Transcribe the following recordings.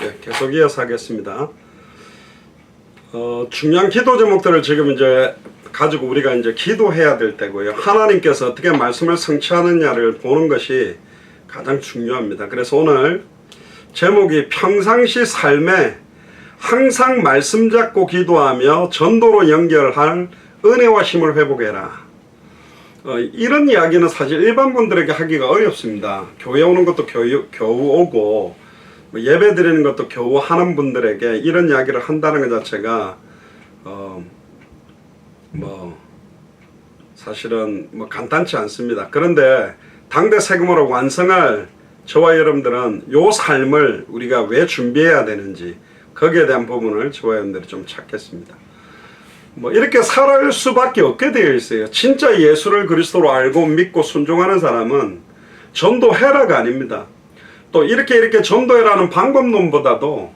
네, 계속 이어서 하겠습니다. 어, 중요한 기도 제목들을 지금 이제 가지고 우리가 이제 기도해야 될 때고요. 하나님께서 어떻게 말씀을 성취하느냐를 보는 것이 가장 중요합니다. 그래서 오늘 제목이 평상시 삶에 항상 말씀 잡고 기도하며 전도로 연결할 은혜와 힘을 회복해라. 어, 이런 이야기는 사실 일반 분들에게 하기가 어렵습니다. 교회 오는 것도 겨우, 겨우 오고 뭐 예배 드리는 것도 겨우 하는 분들에게 이런 이야기를 한다는 것 자체가 어, 뭐 사실은 뭐 간단치 않습니다. 그런데 당대 세금으로 완성할 저와 여러분들은 요 삶을 우리가 왜 준비해야 되는지 거기에 대한 부분을 저와 여러분들이 좀 찾겠습니다. 뭐 이렇게 살아갈 수밖에 없게 되어 있어요. 진짜 예수를 그리스도로 알고 믿고 순종하는 사람은 전도해라가 아닙니다. 또 이렇게 이렇게 전도해라는 방법론보다도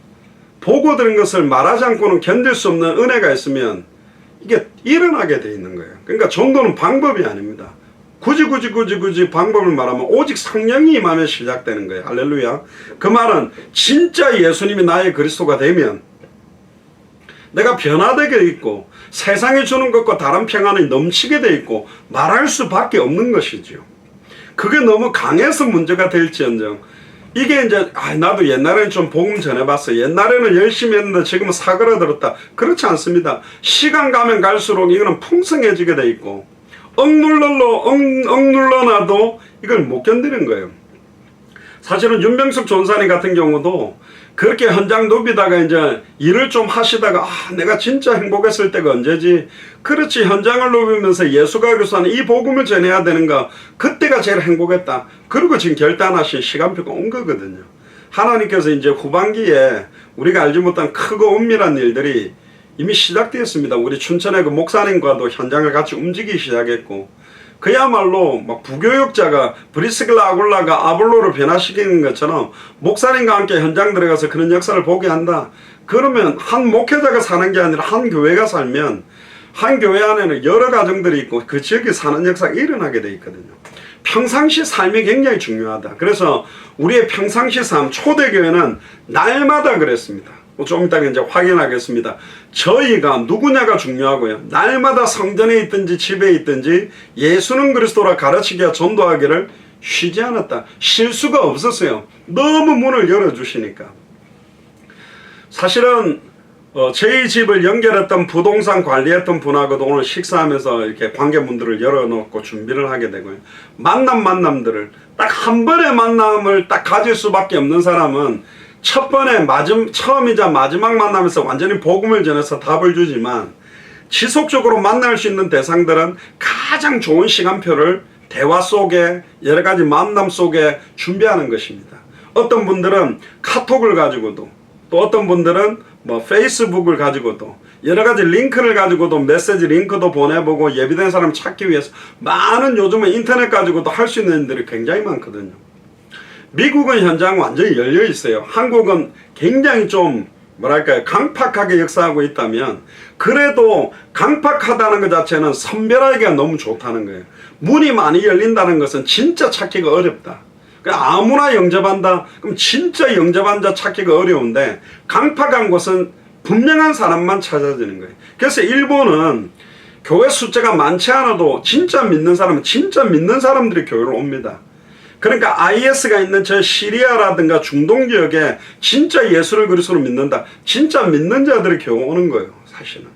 보고 들은 것을 말하지 않고는 견딜 수 없는 은혜가 있으면 이게 일어나게 돼 있는 거예요. 그러니까 전도는 방법이 아닙니다. 굳이 굳이 굳이 굳이 방법을 말하면 오직 성령이 임하면 시작되는 거예요. 할렐루야. 그 말은 진짜 예수님이 나의 그리스도가 되면 내가 변화되게 있고 세상에 주는 것과 다른 평안이 넘치게 돼 있고 말할 수밖에 없는 것이죠. 그게 너무 강해서 문제가 될지언정 이게 이제 아, 나도 옛날에는 좀 복음 전해봤어. 옛날에는 열심히 했는데 지금은 사그라들었다. 그렇지 않습니다. 시간 가면 갈수록 이거는 풍성해지게 돼 있고 억눌러로 억, 억눌러놔도 이걸 못 견디는 거예요. 사실은 윤병숙 전사님 같은 경우도 그렇게 현장 누비다가 이제 일을 좀 하시다가 아, 내가 진짜 행복했을 때가 언제지? 그렇지 현장을 누비면서 예수가 교수하는 이 복음을 전해야 되는가? 그때가 제일 행복했다. 그리고 지금 결단하신 시간표가 온 거거든요. 하나님께서 이제 후반기에 우리가 알지 못한 크고 은밀한 일들이 이미 시작되었습니다. 우리 춘천의 그 목사님과도 현장을 같이 움직이기 시작했고 그야말로 막 부교육자가 브리스글라 아굴라가 아볼로를 변화시키는 것처럼 목사님과 함께 현장 들어가서 그런 역사를 보게 한다. 그러면 한 목회자가 사는 게 아니라 한 교회가 살면 한 교회 안에는 여러 가정들이 있고 그 지역에 사는 역사가 일어나게 돼 있거든요. 평상시 삶이 굉장히 중요하다. 그래서 우리의 평상시 삶 초대교회는 날마다 그랬습니다. 뭐좀 이따가 이제 확인하겠습니다. 저희가 누구냐가 중요하고요. 날마다 성전에 있든지 집에 있든지 예수는 그리스도라 가르치기와 전도하기를 쉬지 않았다. 쉴 수가 없었어요. 너무 문을 열어주시니까. 사실은 어, 저희 집을 연결했던 부동산 관리했던 분하고도 오늘 식사하면서 이렇게 관계문들을 열어놓고 준비를 하게 되고요. 만남 만남들을 딱 한 번의 만남을 딱 가질 수밖에 없는 사람은 첫 번에 마지막 처음이자 마지막 만남에서 완전히 복음을 전해서 답을 주지만 지속적으로 만날 수 있는 대상들은 가장 좋은 시간표를 대화 속에 여러 가지 만남 속에 준비하는 것입니다. 어떤 분들은 카톡을 가지고도 또 어떤 분들은 뭐 페이스북을 가지고도 여러 가지 링크를 가지고도 메시지 링크도 보내보고 예비된 사람 찾기 위해서 많은 요즘은 인터넷 가지고도 할 수 있는 일들이 굉장히 많거든요. 미국은 현장 완전히 열려 있어요. 한국은 굉장히 좀 뭐랄까요 강팍하게 역사하고 있다면 그래도 강팍하다는 것 자체는 선별하기가 너무 좋다는 거예요. 문이 많이 열린다는 것은 진짜 찾기가 어렵다. 그러니까 아무나 영접한다. 그럼 진짜 영접한 자 찾기가 어려운데 강팍한 곳은 분명한 사람만 찾아지는 거예요. 그래서 일본은 교회 숫자가 많지 않아도 진짜 믿는 사람은 진짜 믿는 사람들이 교회를 옵니다. 그러니까 IS가 있는 저 시리아라든가 중동 지역에 진짜 예수를 그리스도로 믿는다. 진짜 믿는 자들이 교회 오는 거예요. 사실은.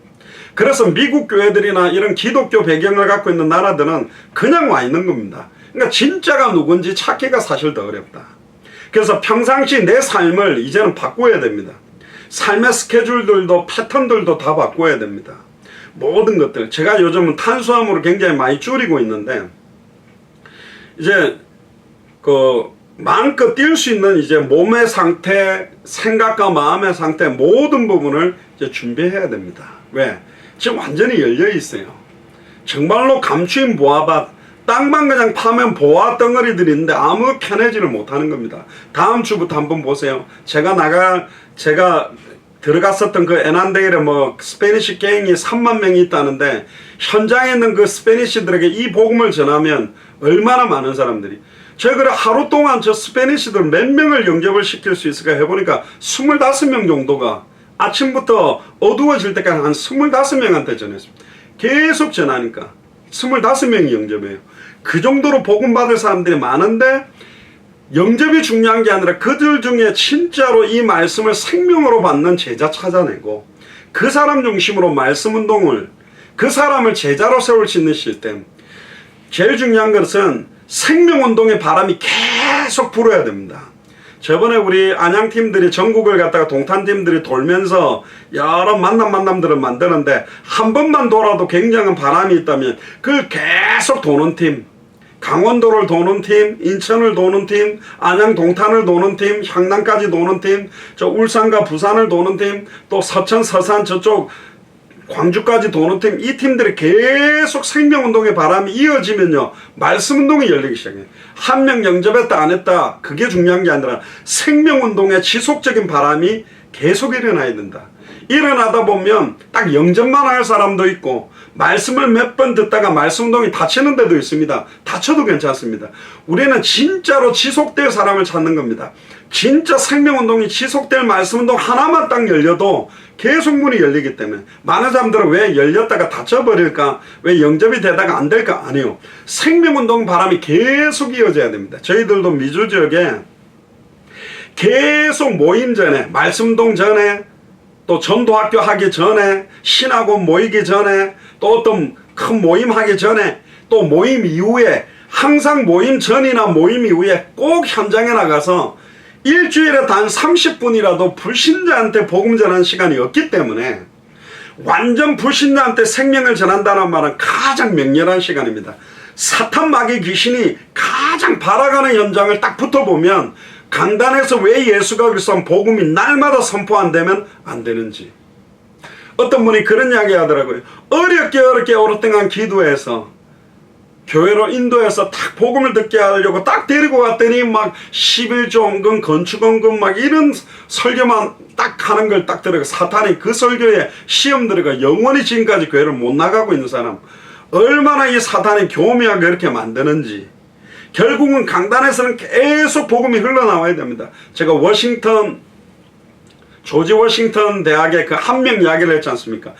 그래서 미국 교회들이나 이런 기독교 배경을 갖고 있는 나라들은 그냥 와 있는 겁니다. 그러니까 진짜가 누군지 찾기가 사실 더 어렵다. 그래서 평상시 내 삶을 이제는 바꿔야 됩니다. 삶의 스케줄들도 패턴들도 다 바꿔야 됩니다. 모든 것들. 제가 요즘은 탄수화물을 굉장히 많이 줄이고 있는데 이제 그 마음껏 뛸 수 있는 이제 몸의 상태, 생각과 마음의 상태 모든 부분을 이제 준비해야 됩니다. 왜? 지금 완전히 열려 있어요. 정말로 감추인 보아밭, 땅만 그냥 파면 보아 덩어리들이 있는데 아무 편해지를 못하는 겁니다. 다음 주부터 한번 보세요. 제가 나가 제가 들어갔었던 그 에난데일에 뭐 스페니시 갱이 3만 명이 있다는데 현장에 있는 그 스페니시들에게 이 복음을 전하면 얼마나 많은 사람들이 제가 그래 하루 동안 저 스페니시들 몇 명을 영접을 시킬 수 있을까 해보니까 25명 정도가 아침부터 어두워질 때까지 한 25명한테 전했습니다. 계속 전하니까 25명이 영접해요. 그 정도로 복음 받을 사람들이 많은데 영접이 중요한 게 아니라 그들 중에 진짜로 이 말씀을 생명으로 받는 제자 찾아내고 그 사람 중심으로 말씀 운동을 그 사람을 제자로 세울 수 있는 시스템. 제일 중요한 것은 생명 운동의 바람이 계속 불어야 됩니다. 저번에 우리 안양팀들이 전국을 갔다가 동탄팀들이 돌면서 여러 만남 만남들을 만드는데 한 번만 돌아도 굉장한 바람이 있다면 그걸 계속 도는 팀 강원도를 도는 팀, 인천을 도는 팀, 안양 동탄을 도는 팀, 향남까지 도는 팀, 저 울산과 부산을 도는 팀, 또 서천, 서산 저쪽 광주까지 도는 팀, 이 팀들이 계속 생명운동의 바람이 이어지면요, 말씀운동이 열리기 시작해요. 한 명 영접했다, 안 했다, 그게 중요한 게 아니라 생명운동의 지속적인 바람이 계속 일어나야 된다. 일어나다 보면 딱 영접만 할 사람도 있고, 말씀을 몇 번 듣다가 말씀운동이 다치는 데도 있습니다. 다쳐도 괜찮습니다. 우리는 진짜로 지속될 사람을 찾는 겁니다. 진짜 생명운동이 지속될 말씀운동 하나만 딱 열려도 계속 문이 열리기 때문에 많은 사람들은 왜 열렸다가 닫혀버릴까? 왜 영접이 되다가 안 될까? 아니요. 생명운동 바람이 계속 이어져야 됩니다. 저희들도 미주 지역에 계속 모임 전에, 말씀동 전에, 또 전도학교 하기 전에, 신학원 모이기 전에, 또 어떤 큰 모임 하기 전에, 또 모임 이후에, 항상 모임 전이나 모임 이후에 꼭 현장에 나가서 일주일에 단 30분이라도 불신자한테 복음 전하는 시간이 없기 때문에 완전 불신자한테 생명을 전한다는 말은 가장 명렬한 시간입니다. 사탄 마귀 귀신이 가장 발아가는 현장을 딱 붙어보면 강단에서 왜 예수가 그리스도 복음이 날마다 선포 안 되면 안 되는지. 어떤 분이 그런 이야기 하더라고요. 어렵게 어렵게 오랫동안 기도해서 교회로 인도해서 딱 복음을 듣게 하려고 딱 데리고 갔더니 막 11조 원금 건축 원금 막 이런 설교만 딱 하는 걸 딱 들어가 사탄이 그 설교에 시험 들어가 영원히 지금까지 교회를 못 나가고 있는 사람. 얼마나 이 사탄이 교묘하게 그렇게 만드는지 결국은 강단에서는 계속 복음이 흘러나와야 됩니다. 제가 워싱턴 조지 워싱턴 대학의 그 한 명 이야기를 했지 않습니까?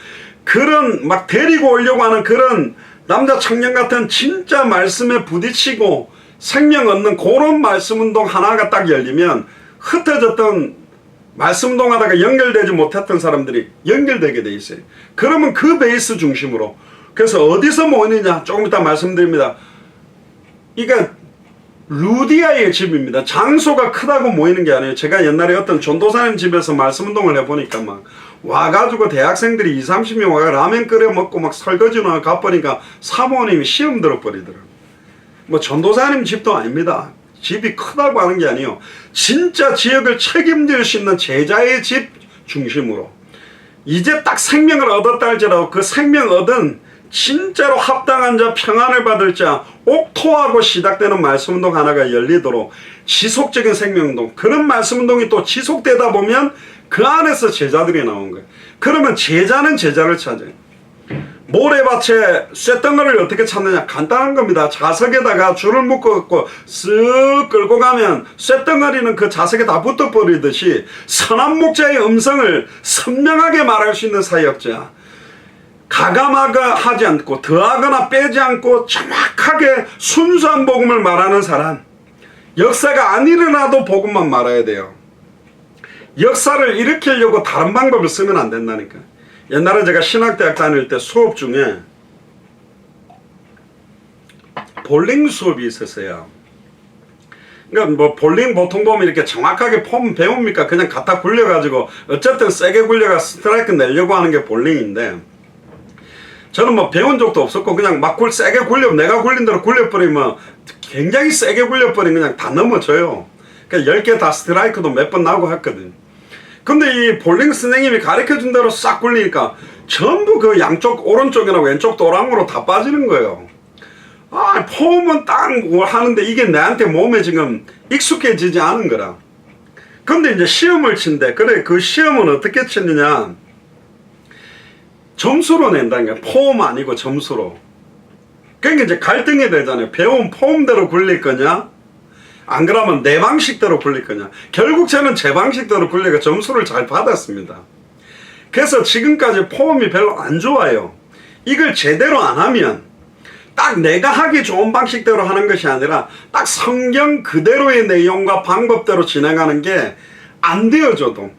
그런 막 데리고 오려고 하는 그런 남자 청년 같은 진짜 말씀에 부딪히고 생명 얻는 그런 말씀 운동 하나가 딱 열리면 흩어졌던 말씀 운동하다가 연결되지 못했던 사람들이 연결되게 돼 있어요. 그러면 그 베이스 중심으로 그래서 어디서 모이느냐 조금 이따 말씀드립니다. 이게 루디아의 집입니다. 장소가 크다고 모이는 게 아니에요. 제가 옛날에 어떤 전도사님 집에서 말씀 운동을 해보니까 막 와가지고 대학생들이 2, 30명 와가 라면 끓여 먹고 막 설거지나 가보니까 사모님이 시험 들어버리더라고요. 뭐 전도사님 집도 아닙니다. 집이 크다고 하는 게 아니에요. 진짜 지역을 책임질 수 있는 제자의 집 중심으로 이제 딱 생명을 얻었다 할지라도 그 생명 얻은 진짜로 합당한 자 평안을 받을 자 옥토하고 시작되는 말씀운동 하나가 열리도록 지속적인 생명운동. 그런 말씀운동이 또 지속되다 보면 그 안에서 제자들이 나온 거예요. 그러면 제자는 제자를 찾아요. 모래밭에 쇳덩어리를 어떻게 찾느냐? 간단한 겁니다. 자석에다가 줄을 묶어갖고 쓱 끌고 가면 쇳덩어리는 그 자석에 다 붙어버리듯이 선한 목자의 음성을 선명하게 말할 수 있는 사역자 가감하가 하지 않고 더하거나 빼지 않고 정확하게 순수한 복음을 말하는 사람. 역사가 안 일어나도 복음만 말해야 돼요. 역사를 일으키려고 다른 방법을 쓰면 안 된다니까. 옛날에 제가 신학대학 다닐 때 수업 중에 볼링 수업이 있었어요. 그러니까 뭐 볼링 보통 보면 이렇게 정확하게 폼 배웁니까? 그냥 갖다 굴려가지고 어쨌든 세게 굴려가 스트라이크 내려고 하는 게 볼링인데 저는 뭐 배운 적도 없었고 그냥 막 굴 세게 굴려 내가 굴린 대로 굴려버리면 굉장히 세게 굴려버리면 그냥 다 넘어져요. 그러니까 10개 다 스트라이크도 몇 번 나고 했거든. 근데 이 볼링 선생님이 가르쳐 준 대로 싹 굴리니까 전부 그 양쪽 오른쪽이나 왼쪽 도랑으로 다 빠지는 거예요. 아, 폼은 딱 하는데 이게 내한테 몸에 지금 익숙해지지 않은 거라. 근데 이제 시험을 친대. 그래, 그 시험은 어떻게 치느냐. 점수로 낸다는 게 폼 아니고 점수로. 그러니까 이제 갈등이 되잖아요. 배운 폼대로 굴릴 거냐? 안 그러면 내 방식대로 굴릴 거냐. 결국 저는 제 방식대로 굴리가 점수를 잘 받았습니다. 그래서 지금까지 폼이 별로 안 좋아요. 이걸 제대로 안 하면 딱 내가 하기 좋은 방식대로 하는 것이 아니라 딱 성경 그대로의 내용과 방법대로 진행하는 게 안 되어져도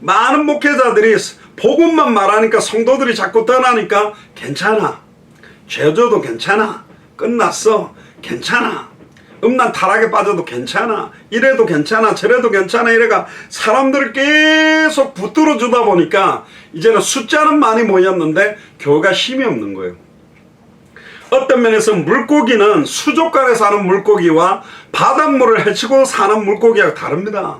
많은 목회자들이 복음만 말하니까 성도들이 자꾸 떠나니까 괜찮아. 죄져도 괜찮아. 끝났어. 괜찮아. 음란 타락에 빠져도 괜찮아. 이래도 괜찮아. 저래도 괜찮아. 이래가 사람들을 계속 붙들어 주다 보니까 이제는 숫자는 많이 모였는데 교회가 힘이 없는 거예요. 어떤 면에서 물고기는 수족관에 사는 물고기와 바닷물을 헤치고 사는 물고기하고 다릅니다.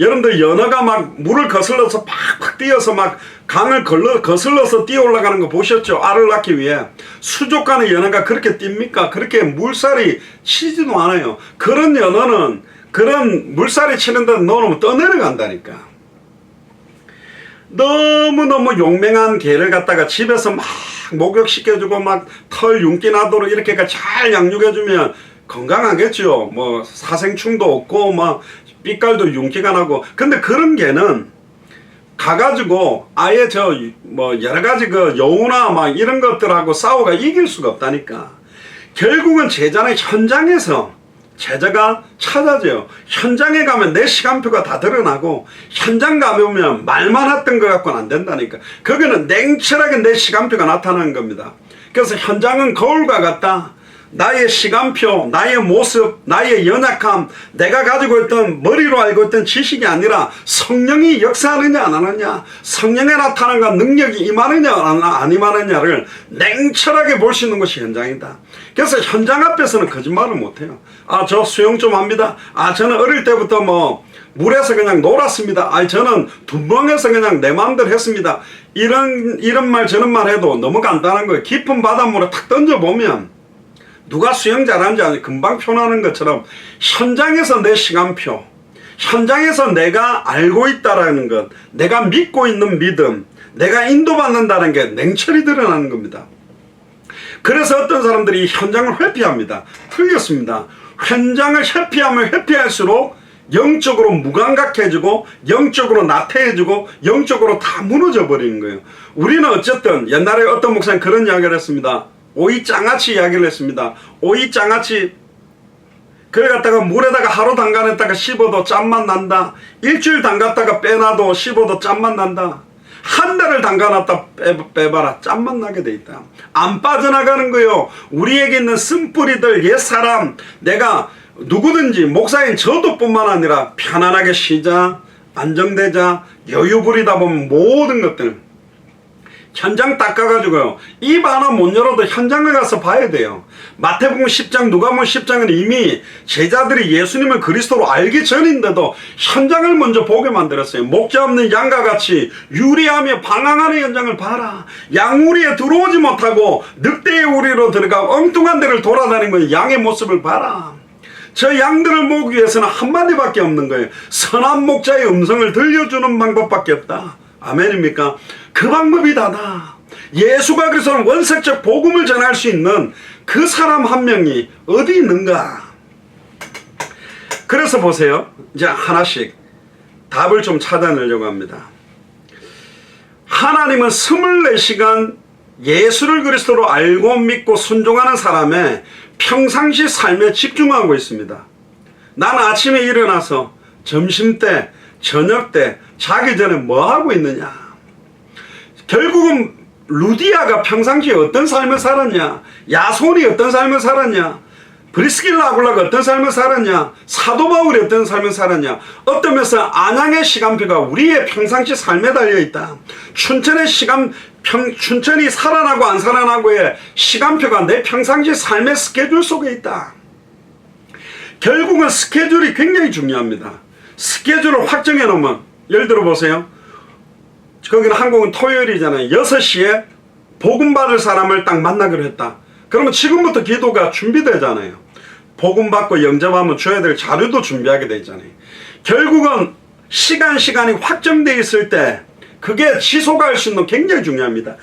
여러분들 연어가 막 물을 거슬러서 팍팍 뛰어서 막 강을 걸러, 거슬러서 뛰어 올라가는 거 보셨죠? 알을 낳기 위해. 수족관의 연어가 그렇게 뜁니까? 그렇게 물살이 치지도 않아요. 그런 연어는 그런 물살이 치는 데 넣어놓으면 떠내려간다니까. 너무너무 용맹한 개를 갖다가 집에서 막 목욕시켜주고 막 털 윤기 나도록 이렇게 잘 양육해주면 건강하겠죠. 뭐 사생충도 없고 막 빛깔도 윤기가 나고. 근데 그런 개는 가가지고 아예 저 뭐 여러 가지 그 여우나 막 이런 것들하고 싸워가 이길 수가 없다니까. 결국은 제자는 현장에서 제자가 찾아져요. 현장에 가면 내 시간표가 다 드러나고 현장 가보면 말만 했던 것 갖고는 안 된다니까. 거기는 냉철하게 내 시간표가 나타나는 겁니다. 그래서 현장은 거울과 같다. 나의 시간표, 나의 모습, 나의 연약함, 내가 가지고 있던 머리로 알고 있던 지식이 아니라 성령이 역사하느냐 안 하느냐, 성령에 나타난과 능력이 임하느냐 안 임하느냐를 냉철하게 볼 수 있는 것이 현장이다. 그래서 현장 앞에서는 거짓말을 못해요. 아, 저 수영 좀 합니다. 아, 저는 어릴 때부터 뭐 물에서 그냥 놀았습니다. 아니 저는 둔벙에서 그냥 내 마음대로 했습니다. 이런 이런 말 저런 말 해도 너무 간단한 거예요. 깊은 바닷물에 탁 던져 보면 누가 수영 잘하는지 아니 금방 표나는 것처럼 현장에서 내 시간표, 현장에서 내가 알고 있다라는 것, 내가 믿고 있는 믿음, 내가 인도받는다는 게 냉철히 드러나는 겁니다. 그래서 어떤 사람들이 현장을 회피합니다. 틀렸습니다. 현장을 회피하면 회피할수록 영적으로 무감각해지고 영적으로 나태해지고 영적으로 다 무너져 버리는 거예요. 우리는 어쨌든 옛날에 어떤 목사님 그런 이야기를 했습니다. 오이 장아찌 이야기를 했습니다. 오이 장아찌 그래 갖다가 물에다가 하루 담가냈다가 씹어도 짠맛 난다. 일주일 담갔다가 빼놔도 씹어도 짠맛 난다. 한 달을 담가놨다 빼, 빼봐라 짠맛 나게 돼 있다. 안 빠져나가는 거요. 우리에게 있는 쓴뿌리들 옛 사람 내가 누구든지 목사인 저도뿐만 아니라 편안하게 쉬자 안정되자 여유 부리다 보면 모든 것들 현장 닦아가지고요. 입 하나 못 열어도 현장을 가서 봐야 돼요. 마태복음 10장, 누가복음 10장은 이미 제자들이 예수님을 그리스도로 알기 전인데도 현장을 먼저 보게 만들었어요. 목자 없는 양과 같이 유리하며 방황하는 현장을 봐라. 양우리에 들어오지 못하고 늑대의 우리로 들어가 엉뚱한 데를 돌아다니는 양의 모습을 봐라. 저 양들을 모으기 위해서는 한마디밖에 없는 거예요. 선한 목자의 음성을 들려주는 방법밖에 없다. 아멘입니까? 그 방법이 다다. 예수가 그리스도는 원색적 복음을 전할 수 있는 그 사람 한 명이 어디 있는가? 그래서 보세요. 이제 하나씩 답을 좀 찾아내려고 합니다. 하나님은 24시간 예수를 그리스도로 알고 믿고 순종하는 사람의 평상시 삶에 집중하고 있습니다. 나는 아침에 일어나서 점심 때, 저녁 때, 자기 전에 뭐 하고 있느냐? 결국은 루디아가 평상시에 어떤 삶을 살았냐? 야손이 어떤 삶을 살았냐? 브리스길라 아굴라가 어떤 삶을 살았냐? 사도 바울이 어떤 삶을 살았냐? 어떤 면에서 안양의 시간표가 우리의 평상시 삶에 달려 있다. 춘천의 시간 평, 춘천이 살아나고 안 살아나고의 시간표가 내 평상시 삶의 스케줄 속에 있다. 결국은 스케줄이 굉장히 중요합니다. 스케줄을 확정해 놓으면 예를 들어 보세요. 거기는 한국은 토요일이잖아요. 6시에 복음 받을 사람을 딱 만나기로 했다. 그러면 지금부터 기도가 준비되잖아요. 복음 받고 영접하면 줘야 될 자료도 준비하게 되잖아요. 결국은 시간 시간이 확정돼 있을 때 그게 지속할 수 있는 굉장히 중요합니다.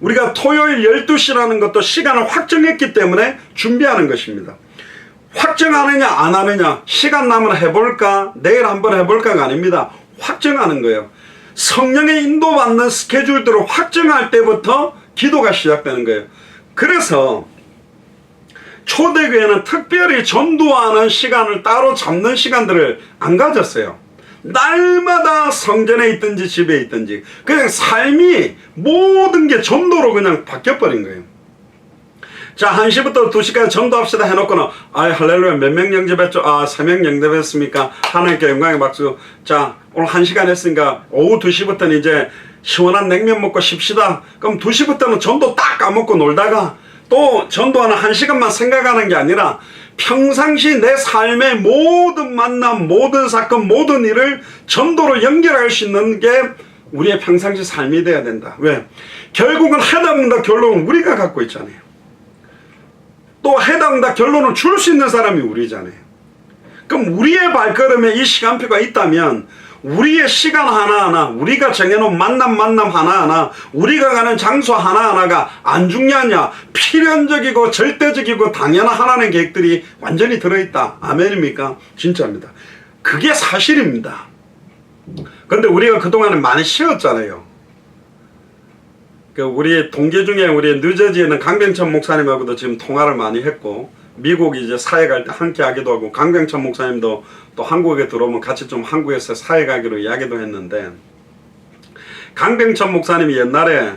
우리가 토요일 12시라는 것도 시간을 확정했기 때문에 준비하는 것입니다. 확정하느냐 안 하느냐 시간 나면 해볼까 내일 한번 해볼까가 아닙니다. 확정하는 거예요. 성령의 인도받는 스케줄대로 확정할 때부터 기도가 시작되는 거예요. 그래서 초대교회는 특별히 전도하는 시간을 따로 잡는 시간들을 안 가졌어요. 날마다 성전에 있든지 집에 있든지 그냥 삶이 모든 게 전도로 그냥 바뀌어버린 거예요. 자, 1시부터 2시까지 전도합시다 해놓고는, 아 할렐루야, 몇 명 영접했죠? 아, 3명 영접했습니까? 하나님께 영광의 박수. 자, 오늘 1시간 했으니까, 오후 2시부터는 이제 시원한 냉면 먹고 쉽시다. 그럼 2시부터는 전도 딱 까먹고 놀다가, 또 전도하는 1시간만 생각하는 게 아니라, 평상시 내 삶의 모든 만남, 모든 사건, 모든 일을 전도로 연결할 수 있는 게 우리의 평상시 삶이 돼야 된다. 왜? 결국은 해답과 결론은 우리가 갖고 있잖아요. 또 해당 다 결론을 줄 수 있는 사람이 우리잖아요. 그럼 우리의 발걸음에 이 시간표가 있다면 우리의 시간 하나하나 우리가 정해놓은 만남 만남 하나하나 우리가 가는 장소 하나하나가 안 중요하냐? 필연적이고 절대적이고 당연한 하나님의 계획들이 완전히 들어있다. 아멘입니까? 진짜입니다. 그게 사실입니다. 근데 우리가 그동안에 많이 쉬었잖아요 그 우리 동기 중에 우리 뉴저지에 있는 강병천 목사님하고도 지금 통화를 많이 했고 미국 이제 사회 갈 때 함께 하기도 하고 강병천 목사님도 또 한국에 들어오면 같이 좀 한국에서 사회 가기로 이야기도 했는데 강병천 목사님이 옛날에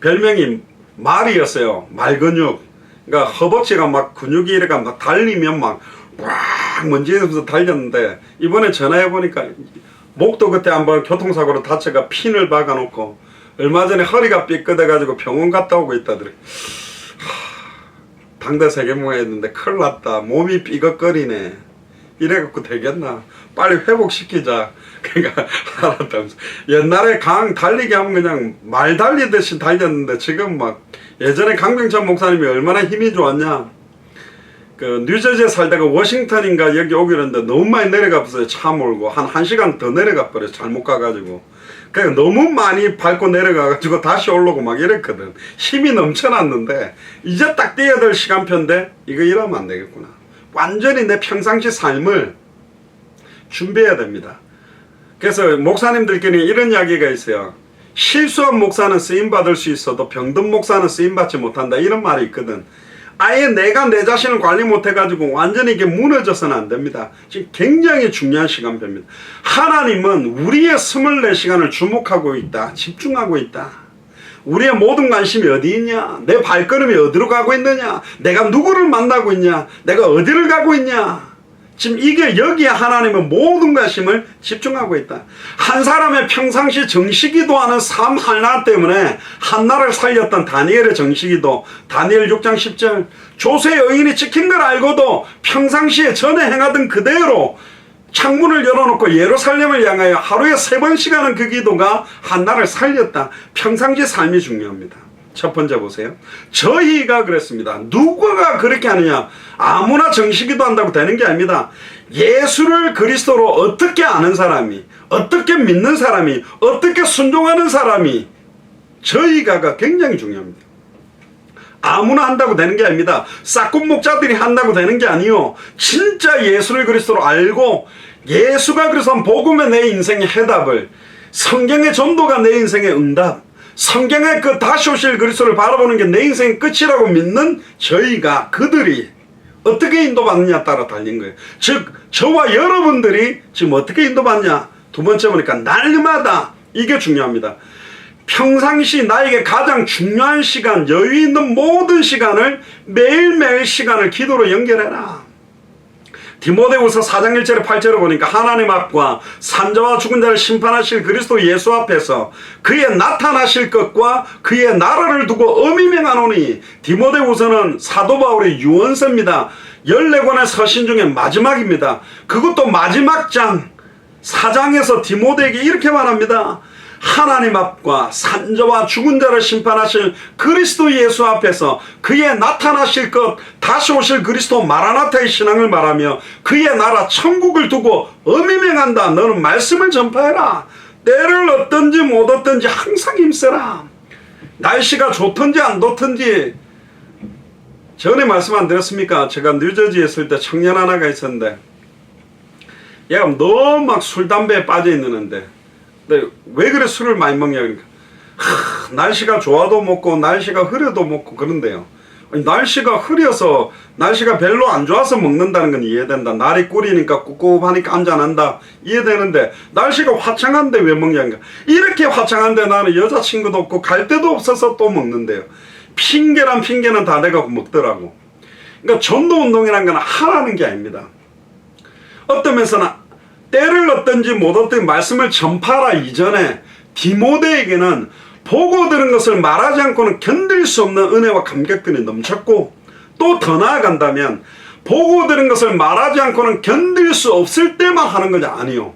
별명이 말이었어요. 말 근육. 그러니까 허벅지가 막 근육이 이래가 막 달리면 막꽉 먼지에서 달렸는데 이번에 전화해 보니까 목도 그때 한번 교통사고로 다쳐가 핀을 박아놓고 얼마 전에 허리가 삐끗해가지고 병원 갔다 오고 있다더래. 하, 당대 세계모에 했는데 큰일 났다. 몸이 삐걱거리네. 이래갖고 되겠나? 빨리 회복시키자. 그러니까 알았다면서. 옛날에 강 달리기 하면 그냥 말 달리듯이 달렸는데 지금 막 예전에 강병천 목사님이 얼마나 힘이 좋았냐. 그 뉴저지에 살다가 워싱턴인가 여기 오기로 했는데 너무 많이 내려가 버려요. 차 몰고 한 1시간 더 내려가 버려요. 잘못 가가지고. 그냥 너무 많이 밟고 내려가가지고 다시 올라오고 막 이랬거든. 힘이 넘쳐났는데 이제 딱 뛰어야 될 시간표인데 이거 이러면 안 되겠구나. 완전히 내 평상시 삶을 준비해야 됩니다. 그래서 목사님들끼리 이런 이야기가 있어요. 실수한 목사는 쓰임 받을 수 있어도 병든 목사는 쓰임 받지 못한다 이런 말이 있거든. 아예 내가 내 자신을 관리 못해가지고 완전히 이게 무너져서는 안 됩니다. 지금 굉장히 중요한 시간표입니다. 하나님은 우리의 24시간을 주목하고 있다. 집중하고 있다. 우리의 모든 관심이 어디 있냐? 내 발걸음이 어디로 가고 있느냐? 내가 누구를 만나고 있냐? 내가 어디를 가고 있냐? 지금 이게 여기에 하나님은 모든 관심을 집중하고 있다. 한 사람의 평상시 정시기도 하는 삶 하나 때문에 한나를 살렸던 다니엘의 정시기도 다니엘 6장 10절 조세의 의인이 지킨 걸 알고도 평상시에 전에 행하던 그대로 창문을 열어놓고 예루살렘을 향하여 하루에 세 번씩 하는 그 기도가 한나를 살렸다. 평상시 삶이 중요합니다. 첫 번째 보세요. 저희가 그랬습니다. 누구가 그렇게 하느냐? 아무나 정시기도 한다고 되는 게 아닙니다. 예수를 그리스도로 어떻게 아는 사람이, 어떻게 믿는 사람이, 어떻게 순종하는 사람이 저희가가 굉장히 중요합니다. 아무나 한다고 되는 게 아닙니다. 싹군 목자들이 한다고 되는 게 아니요. 진짜 예수를 그리스도로 알고 예수가 그래서 복음의 내 인생의 해답을 성경의 전도가 내 인생의 응답 성경의 그 다시 오실 그리스도를 바라보는 게 내 인생의 끝이라고 믿는 저희가 그들이 어떻게 인도받느냐 따라 달린 거예요. 즉 저와 여러분들이 지금 어떻게 인도받냐 두 번째 보니까 날마다 이게 중요합니다. 평상시 나에게 가장 중요한 시간, 여유 있는 모든 시간을 매일매일 시간을 기도로 연결해라. 디모데후서 4장 1절에 8절을 보니까 하나님 앞과 산자와 죽은 자를 심판하실 그리스도 예수 앞에서 그의 나타나실 것과 그의 나라를 두고 어미명하노니 디모데후서는 사도 바울의 유언서입니다. 14권의 서신 중에 마지막입니다. 그것도 마지막 장 4장에서 디모데에게 이렇게 말합니다. 하나님 앞과 산자와 죽은 자를 심판하실 그리스도 예수 앞에서 그의 나타나실 것 다시 오실 그리스도 마라나타의 신앙을 말하며 그의 나라 천국을 두고 어미명한다. 너는 말씀을 전파해라. 때를 얻든지 못 얻든지 항상 힘써라. 날씨가 좋든지 안 좋든지. 전에 말씀 안 드렸습니까? 제가 뉴저지에 있을 때 청년 하나가 있었는데 얘가 너무 막 술 담배에 빠져 있는데 근데 왜 그래 술을 많이 먹냐 그러니까 하, 날씨가 좋아도 먹고 날씨가 흐려도 먹고 그런데요. 아니, 날씨가 흐려서 날씨가 별로 안 좋아서 먹는다는 건 이해된다. 날이 꿀이니까 꿉꿉하니까 안전한다. 이해되는데 날씨가 화창한데 왜 먹냐니까. 이렇게 화창한데 나는 여자친구도 없고 갈 데도 없어서 또 먹는데요. 핑계란 핑계는 다 대고 먹더라고. 그러니까 전도 운동이라는 건 하라는 게 아닙니다. 어떤 면서는 때를 얻든지 못 얻든 말씀을 전파하라 이전에 디모데에게는 보고 들은 것을 말하지 않고는 견딜 수 없는 은혜와 감격들이 넘쳤고 또 더 나아간다면 보고 들은 것을 말하지 않고는 견딜 수 없을 때만 하는 것이 아니요.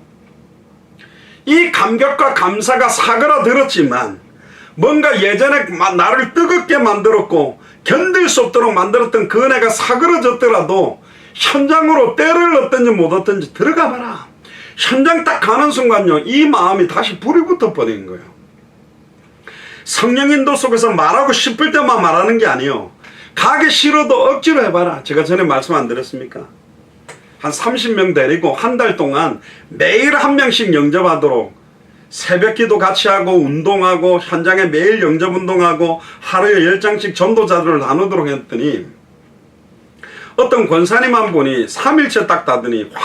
이 감격과 감사가 사그라들었지만 뭔가 예전에 마- 나를 뜨겁게 만들었고 견딜 수 없도록 만들었던 그 은혜가 사그러졌더라도 현장으로 때를 얻든지 못 얻든지 들어가 봐라. 현장 딱 가는 순간요, 이 마음이 다시 불이 붙어 버리는 거예요. 성령 인도 속에서 말하고 싶을 때만 말하는 게 아니요. 가기 싫어도 억지로 해봐라. 제가 전에 말씀 안 드렸습니까? 한 30명 데리고 한 달 동안 매일 한 명씩 영접하도록 새벽 기도 같이 하고 운동하고 현장에 매일 영접 운동하고 하루에 10장씩 전도자들을 나누도록 했더니 어떤 권사님 한 분이 3일째 딱 다더니 화